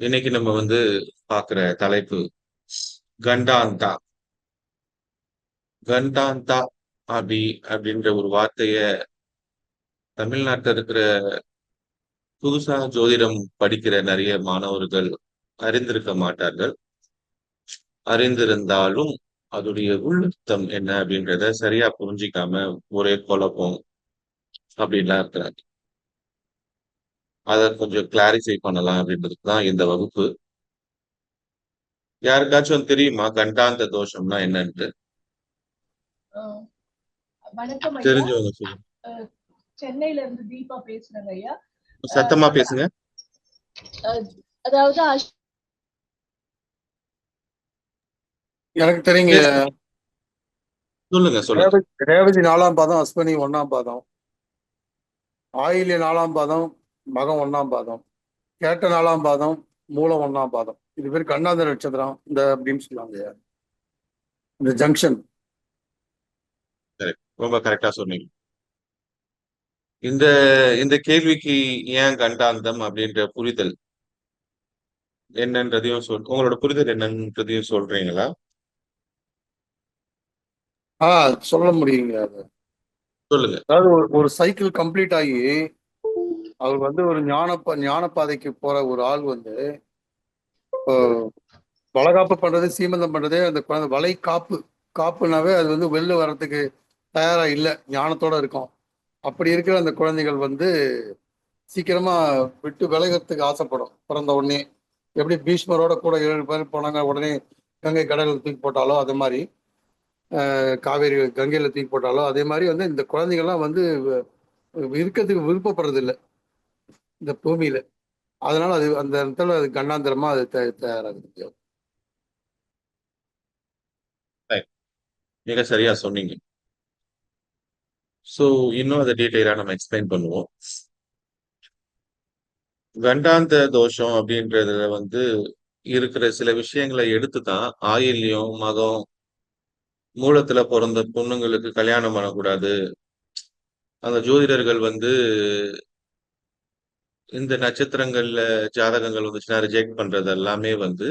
இன்னைக்கு நம்ம வந்து பார்க்குற தலைப்பு கண்டாந்தா. கண்டாந்தா அப்படி அப்படின்ற ஒரு வார்த்தைய தமிழ்நாட்டில் இருக்கிற புதுசா ஜோதிடம் படிக்கிற நிறைய மாணவர்கள் அறிந்திருக்க மாட்டார்கள். அறிந்திருந்தாலும் அதோடைய உள்ளர்த்தம் என்ன அப்படின்றத சரியா புரிஞ்சுக்காம ஒரே குழப்பம் அப்படின்லாம் இருக்கிறாங்க. அத கொஞ்சம் கிளாரிஃபை பண்ணலாம் அப்படின்றதுக்கு தான் இந்த வகுப்பு. யாருக்காச்சும் தெரியுமா கண்டாந்த தோஷம்னா என்னன்ட்டு? தெரிஞ்சவங்க சொல்லுங்க. சென்னையில இருந்து தீபா பேசுறேங்க ஐயா. சத்தமா பேசுங்க. அதாவது எனக்கு தெரியுங்க. சொல்லுங்க, சொல்லுங்க. ரேவதி 4ஆம் பாதம், அஸ்வினி 1ஆம் பாதம். ஆயில்ய 4ஆம் பாதம், மகம் 1ஆம் பாதம். கேட்ட 4ஆம் பாதம், மூலம் 1ஆம் பாதம். இது பேர் கண்ணாந்த நட்சத்திரம். இந்த அப்படின்னு சொல்லுவாங்கய்யா. இந்த ஜங்ஷன். கரெக்ட். ரொம்ப கரெக்ட்டா சொன்னீங்க. இந்த இந்த கேள்விக்கு ஏன் கண்டாந்தம் அப்படின்ற புரிதல் என்னன்றதையும் சொல் உங்களோட புரிதல் என்னன்றதையும் சொல்றீங்களா? ஆ சொல்ல முடியுங்க அது. சொல்லுங்க. அதாவது ஒரு சைக்கிள் கம்ப்ளீட் ஆகி, அவர் வந்து ஒரு ஞானப்ப ஞானப்பாதைக்கு போற ஒரு ஆள் வந்து, வளகாப்பு பண்றது, சீமந்தம் பண்றதே அந்த குழந்தை வலை காப்பு காப்புனாவே அது வந்து வெளில வர்றதுக்கு தயாரா இல்லை ஞானத்தோட இருக்கும். அப்படி இருக்கிற அந்த குழந்தைகள் வந்து சீக்கிரமா விட்டு விலகிறதுக்கு ஆசைப்படும். பிறந்த உடனே. எப்படி பீஷ்மரோட கூட ஏழு பேர் போனாங்க. உடனே கங்கை கடலில் தூக்கி போட்டாலோ, அது மாதிரி காவேரி கங்கையில தூக்கி போட்டாலோ, அதே மாதிரி வந்து இந்த குழந்தைகள்லாம் வந்து இருக்கிறதுக்கு விருப்பப்படுறது விருப்பப்படுறதில்ல. இந்த பூமியில. அதனால அது அந்த இடத்துல அது கண்ணாந்திரமா அது த தயாராகுது. மிக சரியா சொன்னீங்க. ஸோ இன்னும் அத டீட்டெயிலாக நம்ம எக்ஸ்பிளைன் பண்ணுவோம். கண்டாந்த தோஷம் அப்படின்றதுல வந்து இருக்கிற சில விஷயங்களை எடுத்து தான் ஆயில்யம், மகம் மூலத்துல பொறந்த பொண்ணுங்களுக்கு கல்யாணம் பண்ணக்கூடாது. அந்த ஜோதிடர்கள் வந்து இந்த நட்சத்திரங்கள்ல ஜாதகங்கள் வந்துச்சுன்னா ரிஜெக்ட் பண்றது எல்லாமே வந்து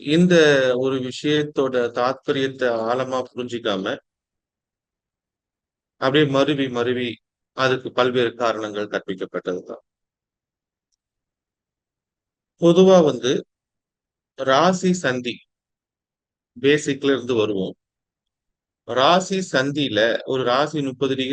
இந்த ஒரு விஷயத்தோட தாத்பரியத்தை ஆழமா புரிஞ்சுக்காம அப்படியே மருவி, மருவி அதுக்கு பல்வேறு காரணங்கள் கற்பிக்கப்பட்டதுதான் பொதுவா வந்து ராசி சந்தி பேசிக்ல இருந்து வருவோம். ராசி சந்தியில ஒரு ராசி 30 டிகிரி